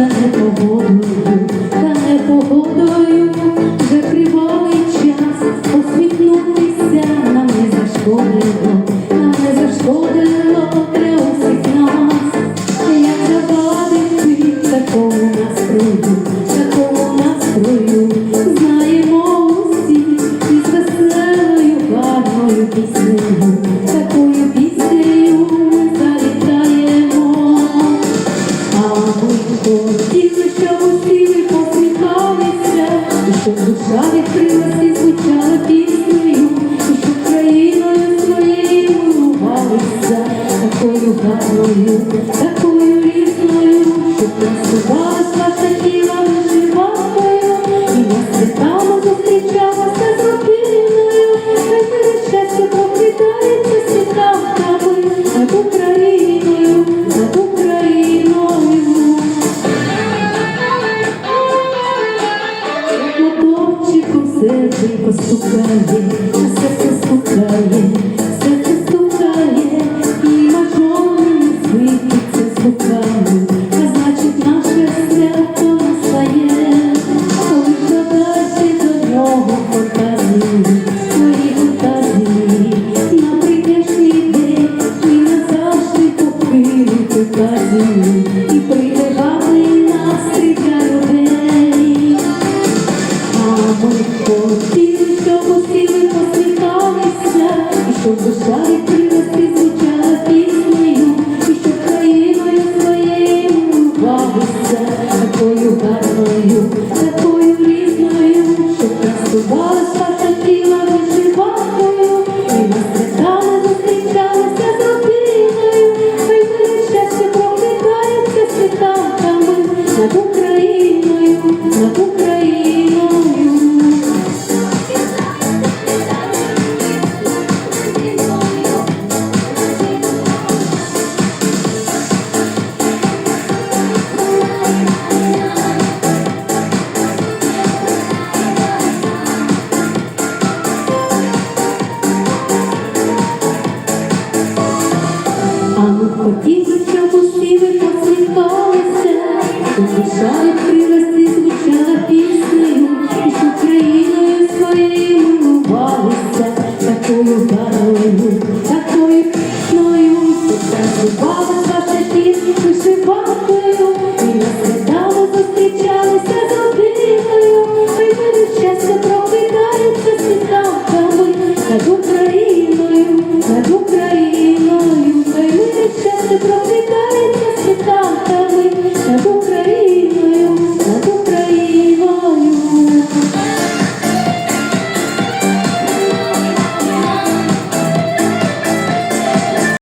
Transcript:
та непогодою, та непогодою вже кривовий час посміхнутися, нам не зашкодило, нам не зашкодило для усіх нас, а як завадити такому настрою, такому настрою, знаємо усі із веселою, гарною піснею. Ми хотіли, щоб усі ви посміхалися, щоб душа відкрилась і звучала піснею, і щоб країною своєю милувалися, такою гарною, такою різною, щоб танцювалась ваша тіла вишиванкою, і на святами серденько стукає, серце стукає, серце стукає, і мажорними світиться звуками, а значить наше свято настає, коли вкладайся до нього фантазії, свої фантазії, на прийдешній день і назавжди покинути казію, і щоб хотів, щоб пустили посвіталися, поспішали привести звучала піснею, і щоб країною своєю милувалися, такою дарою, такою пісною, так